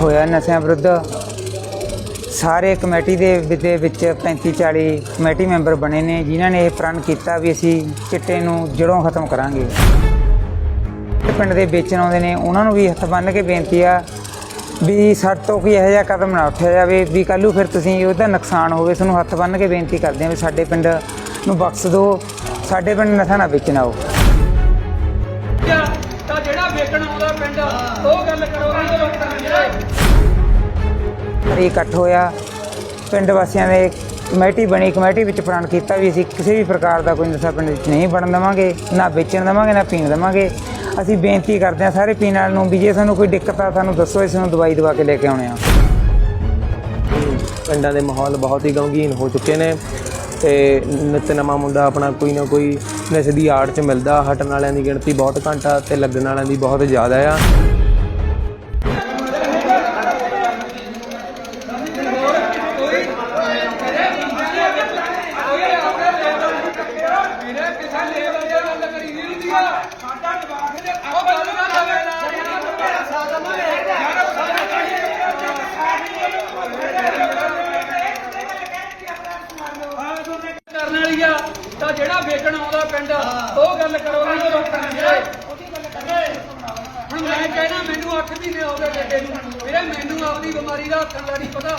ਹੋਇਆ ਨਸ਼ਿਆਂ ਵਿਰੁੱਧ। ਸਾਰੇ ਕਮੇਟੀ ਦੇ ਦੇ ਵਿੱਚ 35 40 ਕਮੇਟੀ ਮੈਂਬਰ ਬਣੇ ਨੇ, ਜਿਨ੍ਹਾਂ ਨੇ ਇਹ ਪ੍ਰਣ ਕੀਤਾ ਵੀ ਅਸੀਂ ਚਿੱਟੇ ਨੂੰ ਜੜੋਂ ਖਤਮ ਕਰਾਂਗੇ। ਪਿੰਡ ਦੇ ਵੇਚਣ ਆਉਂਦੇ ਨੇ, ਉਹਨਾਂ ਨੂੰ ਵੀ ਹੱਥ ਬੰਨ੍ਹ ਕੇ ਬੇਨਤੀ ਆ ਵੀ ਸਾਡੇ ਤੋਂ ਕੋਈ ਇਹੋ ਜਿਹਾ ਕਦਮ ਨਾ ਉੱਠਿਆ ਜਾਵੇ ਵੀ ਕੱਲ੍ਹ ਨੂੰ ਫਿਰ ਤੁਸੀਂ ਉਹਦਾ ਨੁਕਸਾਨ ਹੋਵੇ ਤੁਹਾਨੂੰ ਹੱਥ ਬੰਨ੍ਹ ਕੇ ਬੇਨਤੀ ਕਰਦੇ ਹਾਂ ਵੀ ਸਾਡੇ ਪਿੰਡ ਨੂੰ ਬਖਸ਼ ਦਿਓ, ਸਾਡੇ ਪਿੰਡ ਨਸ਼ਾ ਨਾ ਵੇਚਣਾ ਆਓ। ਤਾਂ ਜਿਹੜਾ ਵੇਚਣ ਆਉਂਦਾ ਪਿੰਡ, ਉਹ ਗੱਲ ਕਰੋ ਨਾ ਇਕੱਠ ਹੋਇਆ। ਪਿੰਡ ਵਾਸੀਆਂ ਦੇ ਕਮੇਟੀ ਬਣੀ, ਕਮੇਟੀ ਵਿੱਚ ਪ੍ਰਣ ਕੀਤਾ ਵੀ ਅਸੀਂ ਕਿਸੇ ਵੀ ਪ੍ਰਕਾਰ ਦਾ ਕੋਈ ਨਸ਼ਾ ਪਿੰਡ ਵਿੱਚ ਨਹੀਂ ਬਣਨ ਦੇਵਾਂਗੇ, ਨਾ ਵੇਚਣ ਦੇਵਾਂਗੇ, ਨਾ ਪੀਣ ਦੇਵਾਂਗੇ। ਅਸੀਂ ਬੇਨਤੀ ਕਰਦੇ ਹਾਂ ਸਾਰੇ ਪੀਣ ਵਾਲਿਆਂ ਨੂੰ ਵੀ ਜੇ ਸਾਨੂੰ ਕੋਈ ਦਿੱਕਤ ਆ, ਸਾਨੂੰ ਦੱਸੋ ਇਸ ਨੂੰ ਦਵਾਈ ਦਵਾ ਕੇ ਲੈ ਕੇ ਆਉਣੇ ਆ ਪਿੰਡਾਂ ਦੇ ਮਾਹੌਲ ਬਹੁਤ ਹੀ ਗਮਗੀਨ ਹੋ ਚੁੱਕੇ ਨੇ ਤੇ ਨਿੱਤ ਨਵਾਂ ਮੁੰਡਾ ਆਪਣਾ ਕੋਈ ਨਾ ਕੋਈ ਨਸ਼ੇ ਦੀ ਆੜ 'ਚ ਮਿਲਦਾ, ਹਟਣ ਵਾਲਿਆਂ ਦੀ ਗਿਣਤੀ ਬਹੁਤ ਘੱਟ ਆ ਤੇ ਲੱਗਣ ਵਾਲਿਆਂ ਦੀ ਬਹੁਤ ਜ਼ਿਆਦਾ ਆ ਮੇਰੇ ਕਿਸੇ ਲੇਵਲ ਤੇ ਗੱਲ ਕਰੀ ਨਹੀਂ ਹੁੰਦੀ ਆ ਸਾਡਾ ਜਵਾਬ ਦੇ ਉਹ ਗੱਲ ਨਾ ਜਾਵੇ ਕਰਨ ਵਾਲੀ ਤਾਂ ਜਿਹੜਾ ਵੇਚਣ ਆਉਂਦਾ ਪਿੰਡ ਉਹ ਗੱਲ ਕਰੋ ਨਾ ਜੋ ਲੋਕਾਂ ਹੁਣ ਮੈਂ ਕਹਿਣਾ ਮੈਨੂੰ 8 ਮਹੀਨੇ ਹੋ ਗਏ ਬੇਟੇ ਨੂੰ। ਵੀਰੇ ਮੈਨੂੰ ਆਪਣੀ ਬਿਮਾਰੀ ਦਾ ਹੱਥਾਂ ਦਾ ਨਹੀਂ ਪਤਾ।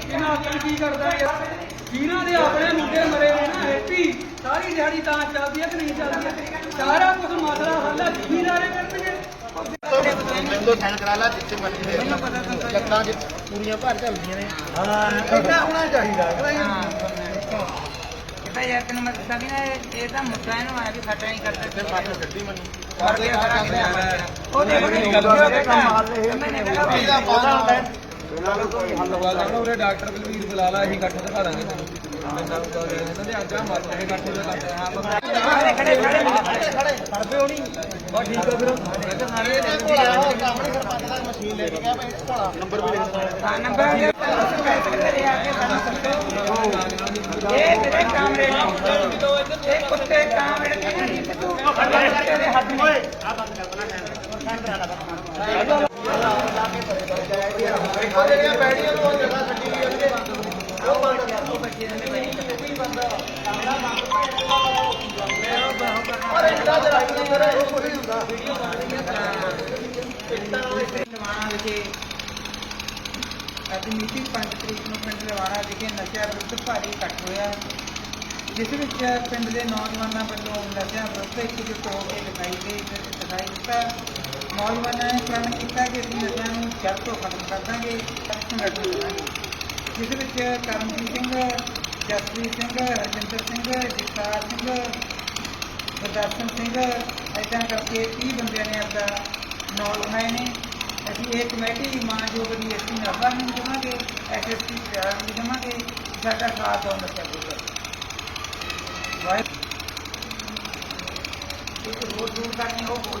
ਕਿ ਮੈਂ ਆਖਣ ਕੀ ਕਰਦਾ ਯਾਰ ਜਿਨ੍ਹਾਂ ਦੇ ਆਪਣੇ ਮੁੰਡੇ ਮਰੇ ਨੇ ਨਾ ਹੈਪੀ ਸਾਰੀ ਦਿਹਾੜੀ ਤਾਂ ਚੱਲਦੀ ਹੈ ਕਿ ਨਹੀਂ ਚੱਲਦੀ ਹੈ ਸਾਰਾ ਕੁਝ ਮਸਲਾ ਹੱਲ ਹੈ ਜ਼ਿਮੀਦਾਰੇ ਕਰਨਗੇ। ਮੈਨੂੰ ਸਾਈਨ ਕਰਾ ਲਾ ਜਿੱਥੇ ਮਰਜ਼ੀ ਦੇ। ਮੈਨੂੰ ਪਤਾ ਤਾਂ ਲੱਤਾਂ 'ਚ ਪੂਰੀਆਂ ਭਰ ਚੱਲਦੀਆਂ ਨੇ। ਹਾਂ। ਇੱਦਾਂ ਹੋਣਾ ਚਾਹੀਦਾ। ਕਿਤਾ ਯਾਰ ਤੈਨੂੰ ਮੈਂ ਦੱਸਾਂ ਵੀ ਨਾ ਇਹ ਤਾਂ ਮੁੱਦਾ ਇਹਨੂੰ ਆਇਆ ਵੀ ਖਟਾ ਨਹੀਂ ਕਰਦਾ ਫਿਰ ਮਾਰ ਛੱਡੀ ਮੈਨੂੰ। ਉਹ ਦੇਖੋ ਨਹੀਂ ਗੱਲ ਕੰਮ ਹਾਲ ਇਹ ਮੈਨੇ ਕਹਾ ਇਹਦਾ ਬਾਹਰ ਹੁੰਦਾ ਹੈ। ਉਹਰੇ ਡਾਕਟਰ ਬਲਵੀਰ ਬੁਲਾ ਲਾ ਅਸੀਂ ਇਕੱਠ ਦਿਖਾ ਦਾਂਗੇ। ਇਹਨਾਂ ਦੇ ਅੱਜ ਆ ਮਰ ਰਹੇ ਇਕੱਠ ਦੇ ਖੜੇ ਖੜੇ ਕਰਦੇ ਹੋ ਨਹੀਂ ਬਸ ਠੀਕ ਆ ਫਿਰ ਸਾਰੇ ਸਾਹਮਣੇ ਸਰਪੰਚ ਦਾ ਮਸ਼ੀਨ ਲੈ ਕੇ ਗਿਆ ਭਾਈ ਭੋਲਾ ਨੰਬਰ ਵੀ ਲਿਖ ਦਿੱਤਾ ਹਾਂ ਨੰਬਰ ਦੇ ਤੇਰੇ ਆ ਕੇ ਸਾਨੂੰ ਦੱਸੋ ਇਹ ਤੇਰੇ ਕਾਮਰੇ ਨੇ ਇਹ ਕੁੱਤੇ ਕਾਮਰੇ ਨੇ ਨਹੀਂ ਤੇ ਤੂੰ ਤੇਰੇ ਹੱਥ ਨਹੀਂ ਆ ਜਿਹੜੀਆਂ ਬੈੜੀਆਂ ਨੂੰ ਉਹ ਜਗ੍ਹਾ ਛੱਡੀ ਹੋਈ ਉਹਦੇ ਉਹ ਬੰਦ ਕਰ ਉਹ ਬੱਚੇ ਨੇ ਕੋਈ ਬੰਦਾ ਪਰ ਇੰਦਾ ਜਰਾ ਮੇਰਾ ਇਹ ਕੋਈ ਹੁੰਦਾ ਲਵਾਣਾ ਵਿਖੇ ਅੱਜ ਮੀਟਿੰਗ 5 ਤਰੀਕ ਨੂੰ ਪਿੰਡ ਲਵਾਣਾ ਵਿਖੇ ਨਸ਼ਿਆਂ ਵਿਰੁੱਧ ਭਾਰੀ ਇਕੱਠ ਹੋਇਆ। ਜਿਸ ਵਿੱਚ ਪਿੰਡ ਦੇ ਨੌਜਵਾਨਾਂ ਵੱਲੋਂ ਨਸ਼ਿਆਂ ਵਿਰੁੱਧ ਇਕਜੁੱਟ ਹੋ ਕੇ ਦਿਖਾਈ ਦੇ ਦਿਖਾਈ ਦਿੱਤਾ। ਨੌਜਵਾਨਾਂ ਨੇ ਪ੍ਰਣ ਕੀਤਾ ਕਿ ਅਸੀਂ ਨਸ਼ਿਆਂ ਨੂੰ ਜੜ ਤੋਂ ਖਤਮ ਕਰ ਦਾਂਗੇ। ਸੰਗਠਨ ਕਰਾਂਗੇ ਜਿਸ ਵਿੱਚ ਕਰਮਜੀਤ ਸਿੰਘ, ਜਸਪ੍ਰੀਤ ਸਿੰਘ ਹਰਜਿੰਦਰ ਸਿੰਘ, ਜਗਤਾਰ ਸਿੰਘ, ਗੁਰਦਰਸ਼ਨ ਸਿੰਘ, ਏਦਾਂ ਕਰਕੇ 30 ਬੰਦਿਆਂ ਨੇ ਆਪਦਾ ਨਾਂ ਲਿਖਾਏ ਨੇ। ਅਸੀਂ ਇਹ ਕਮੇਟੀ ਦੀ ਮਾਂ ਮਾਨਯੋਗ ਦੀ ਅਸੀਂ ਨਾਭਾ ਨੂੰ ਦੇਵਾਂਗੇ ਐਸਐਸਪੀ ਪਿਆਰ ਨੂੰ ਦੇਵਾਂਗੇ, ਸਾਡਾ ਸਾਥ ਹੋਣ ਦਾ ਚਾਹੀਦਾ ਵਾਹਿ ਇੱਕ ਹੋਰ ਦੂਰ ਕਰਨੀ ਉਹ ਬੋਲ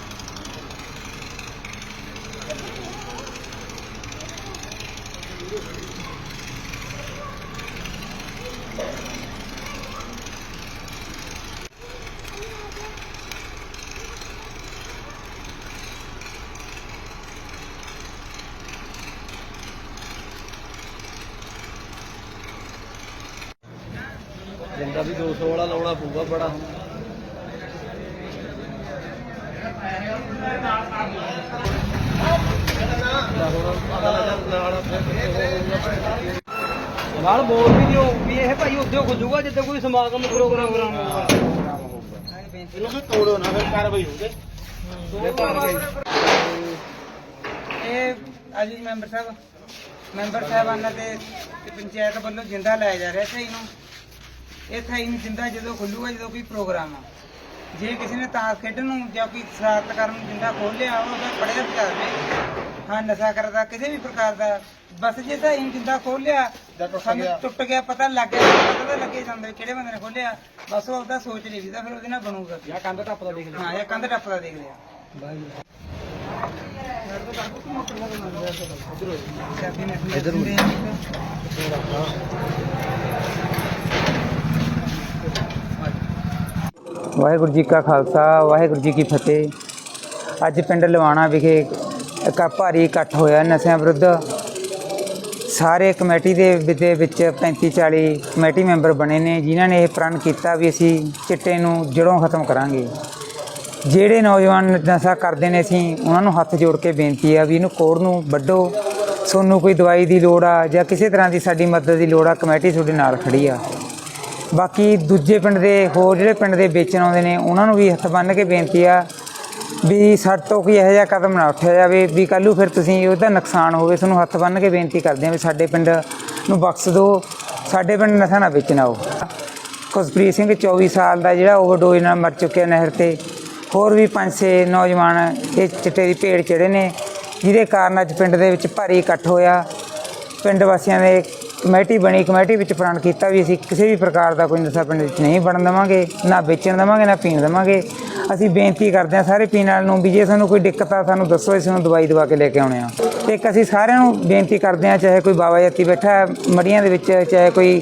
ਜਿੰਦਾ ਵੀ 200 ਵਾਲਾ ਲਾਉਣਾ ਪਊਗਾ ਬੜਾ। ਨਾਲ ਬੋਲ ਵੀ ਦਿਓ ਵੀ ਇਹ ਭਾਈ ਉਦੋਂ ਖੁੱਲੂਗਾ ਜਿੱਦਾਂ ਕੋਈ ਸਮਾਗਮ ਪ੍ਰੋਗਰਾਮ ਹੋਊਗਾ। ਇਹਨੂੰ ਵੀ ਤੋੜੋ ਨਾ ਫਿਰ ਕਾਰਵਾਈ ਹੋਊਗੀ। ਇਹ ਅਜੀ ਮੈਂਬਰ ਸਾਹਿਬ ਮੈਂਬਰ ਸਾਹਿਬਾਨਾਂ ਦੇ ਤੇ ਪੰਚਾਇਤ ਵੱਲੋਂ ਜਿੰਦਾ ਲਾਇਆ ਜਾ ਰਿਹਾ ਥਾਈ ਨੂੰ। ਇਹ ਥਾਈ ਨੂੰ ਜਿੰਦਾ ਜਦੋਂ ਖੁੱਲੂਗਾ ਜਦੋਂ ਕੋਈ ਪ੍ਰੋਗਰਾਮ ਆ। ਜੇ ਕਿਸੇ ਨੇ ਤਾਸ਼ ਖੇਡਣ ਨੂੰ ਜਾਂ ਕੋਈ ਸ਼ਰਾਰਤ ਕਰਨ ਨੂੰ ਜਿੰਦਾ ਖੋਲ ਲਿਆ ਉਹ ਫਿਰ ਪੜਿਆ ਵਿਚਾਰਦੇ ਹਾਂ ਨਸ਼ਾ ਕਰਦਾ ਕਿਸੇ ਵੀ ਪ੍ਰਕਾਰ ਦਾ। ਬਸ ਜੇ ਤਾਂ ਇਹ ਜਿੰਦਾ ਖੋਲ ਲਿਆ ਸਾਨੂੰ ਟੁੱਟ ਗਿਆ ਪਤਾ ਲੱਗ ਗਿਆ ਪਤਾ ਤਾਂ ਲੱਗੇ ਜਾਂਦਾ ਵੀ ਕਿਹੜੇ ਬੰਦੇ ਨੇ ਖੋਲਿਆ ਬਸ ਉਹ ਆਪਦਾ ਸੋਚ ਲਈ ਵੀਦਾ ਫਿਰ ਉਹਦੇ ਨਾਲ ਬਣੂਗਾ। ਜਾਂ ਕੰਧ ਟੱਪਦਾ ਦੇਖ ਲਿਆ। ਹਾਂ ਜਾਂ ਕੰਧ ਟੱਪਦਾ ਦੇਖ ਲਿਆ। ਇਧਰ ਵਾਹਿਗੁਰੂ ਜੀ ਕਾ ਖਾਲਸਾ, ਵਾਹਿਗੁਰੂ ਜੀ ਕੀ ਫਤਿਹ। ਅੱਜ ਪਿੰਡ ਲਵਾਣਾ ਵਿਖੇ ਇੱਕ ਭਾਰੀ ਇਕੱਠ ਹੋਇਆ ਨਸ਼ਿਆਂ ਵਿਰੁੱਧ। ਸਾਰੇ ਕਮੇਟੀ ਦੇ ਵਿ- ਦੇ ਵਿੱਚ 35 40 ਕਮੇਟੀ ਮੈਂਬਰ ਬਣੇ ਨੇ, ਜਿਨ੍ਹਾਂ ਨੇ ਇਹ ਪ੍ਰਣ ਕੀਤਾ ਵੀ ਅਸੀਂ ਚਿੱਟੇ ਨੂੰ ਜੜੋਂ ਖਤਮ ਕਰਾਂਗੇ। ਜਿਹੜੇ ਨੌਜਵਾਨ ਨਸ਼ਾ ਕਰਦੇ ਨੇ ਅਸੀਂ, ਉਹਨਾਂ ਨੂੰ ਹੱਥ ਜੋੜ ਕੇ ਬੇਨਤੀ ਆ ਵੀ ਇਹਨੂੰ ਕੋੜ ਨੂੰ ਵੱਢੋ। ਤੁਹਾਨੂੰ ਕੋਈ ਦਵਾਈ ਦੀ ਲੋੜ ਆ ਜਾਂ ਕਿਸੇ ਤਰ੍ਹਾਂ ਦੀ ਸਾਡੀ ਮਦਦ ਦੀ ਲੋੜ ਆ, ਕਮੇਟੀ ਤੁਹਾਡੇ ਨਾਲ ਖੜੀ ਆ। ਬਾਕੀ ਦੂਜੇ ਪਿੰਡ ਦੇ, ਹੋਰ ਜਿਹੜੇ ਪਿੰਡ ਦੇ ਵੇਚਣ ਆਉਂਦੇ ਨੇ, ਉਹਨਾਂ ਨੂੰ ਵੀ ਹੱਥ ਬੰਨ੍ਹ ਕੇ ਬੇਨਤੀ ਆ ਵੀ ਸਾਡੇ ਤੋਂ ਕੋਈ ਇਹੋ ਜਿਹਾ ਕਦਮ ਨਾ ਉੱਠਿਆ ਜਾਵੇ ਵੀ ਕੱਲ੍ਹ ਨੂੰ ਫਿਰ ਤੁਸੀਂ ਉਹਦਾ ਨੁਕਸਾਨ ਹੋਵੇ, ਤੁਹਾਨੂੰ ਹੱਥ ਬੰਨ੍ਹ ਕੇ ਬੇਨਤੀ ਕਰਦੇ ਆ ਵੀ ਸਾਡੇ ਪਿੰਡ ਨੂੰ ਬਖਸ਼ ਦਿਓ, ਸਾਡੇ ਪਿੰਡ ਨਸ਼ਾ ਨਾ ਵੇਚਣਾ ਉਹ ਖੁਸ਼ਪ੍ਰੀਤ ਸਿੰਘ 24 ਸਾਲ ਦਾ ਜਿਹੜਾ ਓਵਰਡੋਜ਼ ਨਾਲ ਮਰ ਚੁੱਕਿਆ ਨਹਿਰ ਤੇ, ਹੋਰ ਵੀ ਪੰਜ ਛੇ ਨੌਜਵਾਨ ਇਹ ਚਿੱਟੇ ਦੀ ਭੇੜ ਚੜੇ ਨੇ, ਜਿਹਦੇ ਕਾਰਨ ਅੱਜ ਪਿੰਡ ਦੇ ਵਿੱਚ ਭਾਰੀ ਇਕੱਠ ਹੋਇਆ। ਪਿੰਡ ਵਾਸੀਆਂ ਦੇ ਕਮੇਟੀ ਬਣੀ, ਕਮੇਟੀ ਵਿੱਚ ਪ੍ਰਣ ਕੀਤਾ ਵੀ ਅਸੀਂ ਕਿਸੇ ਵੀ ਪ੍ਰਕਾਰ ਦਾ ਕੋਈ ਨਸ਼ਾ ਪਿੰਡ ਵਿੱਚ ਨਹੀਂ ਬਣਨ ਦੇਵਾਂਗੇ, ਨਾ ਵੇਚਣ ਦੇਵਾਂਗੇ, ਨਾ ਪੀਣ ਦੇਵਾਂਗੇ। ਅਸੀਂ ਬੇਨਤੀ ਕਰਦੇ ਹਾਂ ਸਾਰੇ ਪੀਣ ਵਾਲਿਆਂ ਨੂੰ ਵੀ ਜੇ ਸਾਨੂੰ ਕੋਈ ਦਿੱਕਤ ਆ, ਸਾਨੂੰ ਦੱਸੋ ਇਸ ਨੂੰ ਦਵਾਈ ਦਵਾ ਕੇ ਲੈ ਕੇ ਆਉਣੇ ਆ ਤੇ ਇੱਕ ਅਸੀਂ ਸਾਰਿਆਂ ਨੂੰ ਬੇਨਤੀ ਕਰਦੇ ਹਾਂ, ਚਾਹੇ ਕੋਈ ਬਾਬਾ ਜੱਤੀ ਬੈਠਾ ਹੈ ਮੜੀਆਂ ਦੇ ਵਿੱਚ, ਚਾਹੇ ਕੋਈ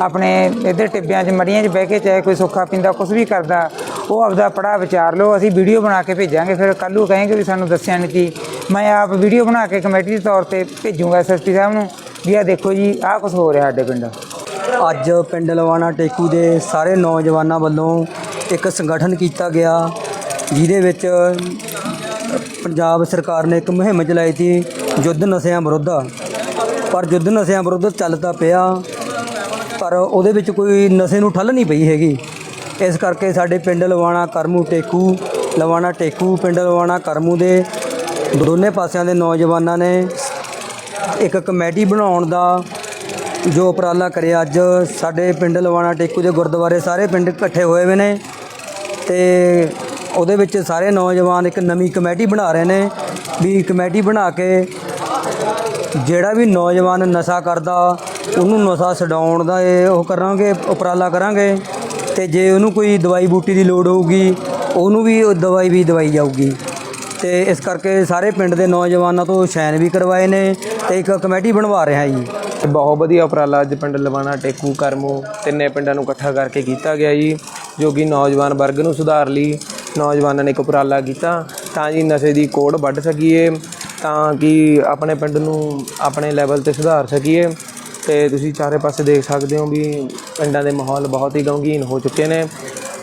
ਆਪਣੇ ਇੱਧਰ ਟਿੱਬਿਆਂ 'ਚ ਮੜੀਆਂ 'ਚ ਬਹਿ ਕੇ, ਚਾਹੇ ਕੋਈ ਸੁੱਖਾ ਪੀਂਦਾ ਕੁਝ ਵੀ ਕਰਦਾ, ਉਹ ਆਪਦਾ ਪੜਾ ਵਿਚਾਰ ਲਓ, ਅਸੀਂ ਵੀਡੀਓ ਬਣਾ ਕੇ ਭੇਜਾਂਗੇ, ਫਿਰ ਕੱਲ੍ਹ ਨੂੰ ਕहेंगे ਵੀ ਸਾਨੂੰ ਦੱਸਿਆ ਨਹੀਂ ਸੀ ਮੈਂ ਆਪ ਵੀਡੀਓ ਬਣਾ ਕੇ ਕਮੇਟੀ ਦੇ ਤੌਰ ਤੇ ਭੇਜੂਗਾ ਐਸਐਸਪੀ ਸਾਹਿਬ ਨੂੰ। ਵੀ ਆ ਦੇਖੋ ਜੀ, ਆਹ ਕੁਝ ਹੋ ਰਿਹਾ ਸਾਡੇ ਪਿੰਡ। ਅੱਜ ਪਿੰਡ ਲਵਾਣਾ ਟੇਕੂ ਦੇ ਸਾਰੇ ਨੌਜਵਾਨਾਂ ਵੱਲੋਂ ਇੱਕ ਸੰਗਠਨ ਕੀਤਾ ਗਿਆ, ਜਿਹਦੇ ਵਿੱਚ ਪੰਜਾਬ ਸਰਕਾਰ ਨੇ ਇੱਕ ਮੁਹਿੰਮ ਚਲਾਈ ਸੀ, ਯੁੱਧ ਨਸ਼ਿਆਂ ਵਿਰੁੱਧ। ਪਰ ਯੁੱਧ ਨਸ਼ਿਆਂ ਵਿਰੁੱਧ ਚੱਲਦਾ ਪਿਆ, ਪਰ ਉਹਦੇ ਵਿੱਚ ਕੋਈ ਨਸ਼ੇ ਨੂੰ ਠੱਲ ਨਹੀਂ ਪਈ ਹੈਗੀ। ਇਸ ਕਰਕੇ ਸਾਡੇ ਪਿੰਡ ਲਵਾਣਾ ਕਰਮੂ ਟੇਕੂ, ਲਵਾਣਾ ਟੇਕੂ, ਪਿੰਡ ਲਵਾਣਾ ਕਰਮੂ ਦੇ ਦੋਨੇ ਪਾਸਿਆਂ ਦੇ ਨੌਜਵਾਨਾਂ ਨੇ ਇੱਕ ਕਮੇਟੀ ਬਣਾਉਣ ਦਾ ਜੋ ਉਪਰਾਲਾ ਕਰਿਆ ਅੱਜ ਸਾਡੇ ਪਿੰਡ ਲਵਾਣਾ ਟੇਕੂ ਦੇ ਗੁਰਦੁਆਰੇ ਸਾਰੇ ਪਿੰਡ ਇਕੱਠੇ ਹੋਏ ਹੋਏ ਨੇ ਤੇ ਉਹਦੇ ਵਿੱਚ ਸਾਰੇ ਨੌਜਵਾਨ ਇੱਕ ਨਵੀਂ ਕਮੇਟੀ ਬਣਾ ਰਹੇ ਨੇ ਵੀ ਕਮੇਟੀ ਬਣਾ ਕੇ ਜਿਹੜਾ ਵੀ ਨੌਜਵਾਨ ਨਸ਼ਾ ਕਰਦਾ, ਉਹਨੂੰ ਨਸ਼ਾ ਛਡਾਉਣ ਦਾ ਇਹ ਉਹ ਕਰਾਂਗੇ, ਉਪਰਾਲਾ ਕਰਾਂਗੇ ਤੇ ਜੇ ਉਹਨੂੰ ਕੋਈ ਦਵਾਈ ਬੂਟੀ ਦੀ ਲੋੜ ਹੋਊਗੀ, ਉਹਨੂੰ ਵੀ ਉਹ ਦਵਾਈ ਵੀ ਦਵਾਈ ਜਾਊਗੀ। ਤੇ ਇਸ ਕਰਕੇ ਸਾਰੇ ਪਿੰਡ ਦੇ ਨੌਜਵਾਨਾਂ ਤੋਂ ਸ਼ੈਨ ਵੀ ਕਰਵਾਏ ਨੇ ਤੇ ਇੱਕ ਕਮੇਟੀ ਬਣਵਾ ਰਿਹਾ ਜੀ। ਤੇ ਬਹੁਤ ਵਧੀਆ ਉਪਰਾਲਾ ਅੱਜ ਪਿੰਡ ਲਵਾਣਾ ਟੇਕੂ ਕਰਮੂ ਤਿੰਨੇ ਪਿੰਡਾਂ ਨੂੰ ਇਕੱਠਾ ਕਰਕੇ ਕੀਤਾ ਗਿਆ ਜੀ, ਜੋ ਕਿ ਨੌਜਵਾਨ ਵਰਗ ਨੂੰ ਸੁਧਾਰ ਲਈ ਨੌਜਵਾਨਾਂ ਨੇ ਇੱਕ ਉਪਰਾਲਾ ਕੀਤਾ, ਤਾਂ ਜੀ ਨਸ਼ੇ ਦੀ ਕੋੜ ਵੱਢ ਸਕੀਏ, ਤਾਂ ਕਿ ਆਪਣੇ ਪਿੰਡ ਨੂੰ ਆਪਣੇ ਲੈਵਲ ਤੇ ਸੁਧਾਰ ਸਕੀਏ, ਤੇ ਤੁਸੀਂ ਚਾਰੇ ਪਾਸੇ ਦੇਖ ਸਕਦੇ ਹੋ ਵੀ ਪਿੰਡਾਂ ਦੇ ਮਾਹੌਲ ਬਹੁਤ ਹੀ ਗਮਗੀਨ ਹੋ ਚੁੱਕੇ ਨੇ,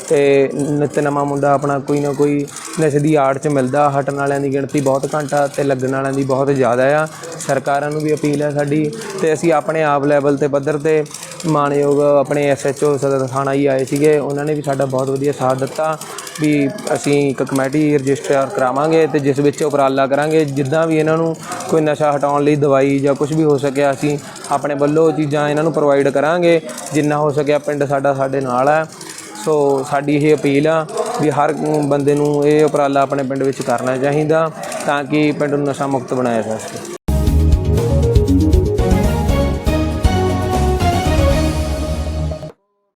ਤੇ ਨਿੱਤ ਨਵਾਂ ਮੁੰਡਾ ਆਪਣਾ ਕੋਈ ਨਾ ਕੋਈ ਨਸ਼ੇ ਦੀ ਆੜ 'ਚ ਮਿਲਦਾ, ਹਟਣ ਵਾਲਿਆਂ ਦੀ ਗਿਣਤੀ ਬਹੁਤ ਘੱਟ ਆ ਤੇ ਲੱਗਣ ਵਾਲਿਆਂ ਦੀ ਬਹੁਤ ਜ਼ਿਆਦਾ ਆ। ਸਰਕਾਰਾਂ ਨੂੰ ਵੀ ਅਪੀਲ ਹੈ ਸਾਡੀ ਤੇ ਅਸੀਂ ਆਪਣੇ ਆਪ ਲੈਵਲ ਤੇ ਪੱਧਰ ਤੇ ਮਾਨਯੋਗ ਆਪਣੇ ਐਸਐਚਓ ਸਦਰ ਥਾਣਾ ਹੀ ਆਏ ਸੀਗੇ, ਉਹਨਾਂ ਨੇ ਵੀ ਸਾਡਾ ਬਹੁਤ ਵਧੀਆ ਸਾਥ ਦਿੱਤਾ ਵੀ ਅਸੀਂ ਇੱਕ ਕਮੇਟੀ ਰਜਿਸਟਰ ਕਰਾਵਾਂਗੇ ਤੇ ਜਿਸ ਵਿੱਚ ਉਪਰਾਲਾ ਕਰਾਂਗੇ, ਜਿੱਦਾਂ ਵੀ ਇਹਨਾਂ ਨੂੰ ਕੋਈ ਨਸ਼ਾ ਹਟਾਉਣ ਲਈ ਦਵਾਈ ਜਾਂ ਕੁਝ ਵੀ ਹੋ ਸਕਿਆ, ਅਸੀਂ ਆਪਣੇ ਵੱਲੋਂ ਚੀਜ਼ਾਂ ਇਹਨਾਂ ਨੂੰ ਪ੍ਰੋਵਾਈਡ ਕਰਾਂਗੇ, ਜਿੰਨਾ ਹੋ ਸਕਿਆ ਪਿੰਡ ਸਾਡਾ ਸਾਡੇ ਨਾਲ ਹੈ ਸੋ ਸਾਡੀ ਇਹ ਅਪੀਲ ਆ ਵੀ ਹਰ ਬੰਦੇ ਨੂੰ ਇਹ ਉਪਰਾਲਾ ਆਪਣੇ ਪਿੰਡ ਵਿੱਚ ਕਰਨਾ ਚਾਹੀਦਾ ਤਾਂ ਕਿ ਪਿੰਡ ਨੂੰ ਨਸ਼ਾ ਮੁਕਤ ਬਣਾਇਆ ਜਾ ਸਕੇ।